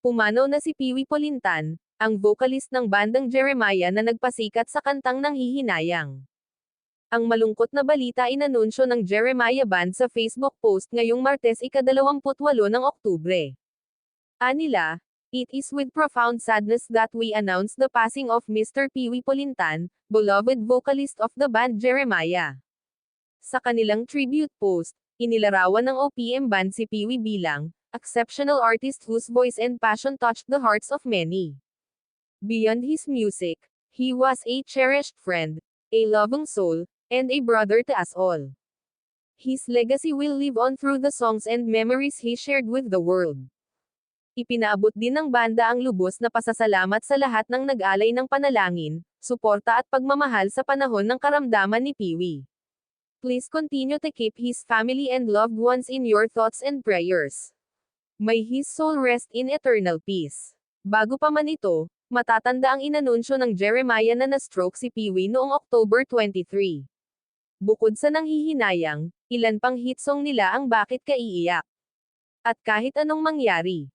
Pumanaw na si Piwi Polintan, ang vocalist ng bandang Jeremiah na nagpasikat sa kantang ng hihinayang. Ang malungkot na balita inanunsyo ng Jeremiah Band sa Facebook post ngayong Martes ika-28 ng Oktubre. Anila, It is with profound sadness that we announce the passing of Mr. Piwi Polintan, beloved vocalist of the band Jeremiah. Sa kanilang tribute post, inilarawan ng OPM band si Piwi bilang, exceptional artist whose voice and passion touched the hearts of many. Beyond his music, he was a cherished friend, a loving soul, and a brother to us all. His legacy will live on through the songs and memories he shared with the world. Ipinaabot din ng banda ang lubos na pasasalamat sa lahat ng nag-alay ng panalangin, suporta at pagmamahal sa panahon ng karamdaman ni Piwi. Please continue to keep his family and loved ones in your thoughts and prayers. May his soul rest in eternal peace. Bago pa man ito, matatanda ang inanunsyo ng Jeremiah na na-stroke si Piwi noong October 23. Bukod sa nanghihinayang, ilan pang hit song nila ang bakit kaiiyak. At kahit anong mangyari,